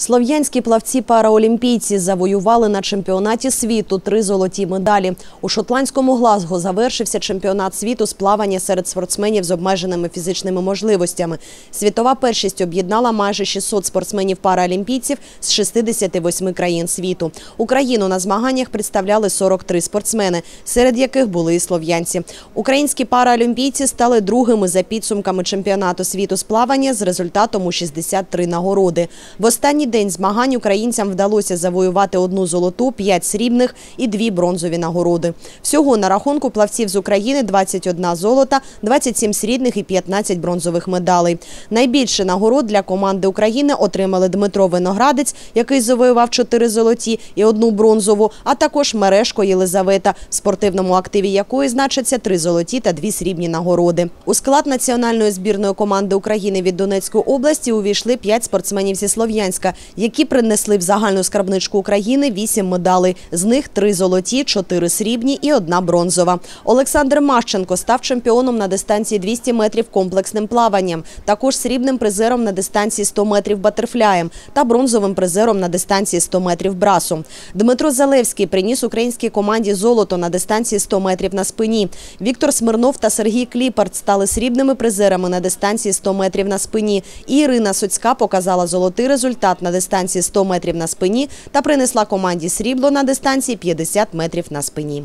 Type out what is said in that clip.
Слов'янські плавці параолімпійці завоювали на чемпіонаті світу три золоті медалі. У шотландському Глазго завершився чемпіонат світу з плавання серед спортсменів з обмеженими фізичними можливостями. Світова першість об'єднала майже 600 спортсменів параолімпійців з 68 країн світу. Україну на змаганнях представляли 43 спортсмени, серед яких були і слов'янці. Українські параолімпійці стали другими за підсумками чемпіонату світу з плавання з результатом у 63 нагороди. В останній день змагань українцям вдалося завоювати одну золоту, п'ять срібних і дві бронзові нагороди. Всього на рахунку плавців з України 21 золота, 27 срібних і 15 бронзових медалей. Найбільше нагород для команди України отримали Дмитро Виноградець, який завоював 4 золоті і одну бронзову, а також Мережко Єлизавета, в спортивному активі якої значаться 3 золоті та 2 срібні нагороди. У склад національної збірної команди України від Донецької області увійшли 5 спортсменів зі Слов'янська, які принесли в загальну скарбничку України 8 медалей. З них 3 золоті, 4 срібні і одна бронзова. Олександр Мащенко став чемпіоном на дистанції 200 метрів комплексним плаванням, також срібним призером на дистанції 100 метрів батерфляєм та бронзовим призером на дистанції 100 метрів брасом. Дмитро Залевський приніс українській команді золото на дистанції 100 метрів на спині. Віктор Смирнов та Сергій Кліпард стали срібними призерами на дистанції 100 метрів на спині. І Ірина Соцька показала золотий результат на дистанції 100 метрів на спині та принесла команді срібло на дистанції 50 метрів на спині.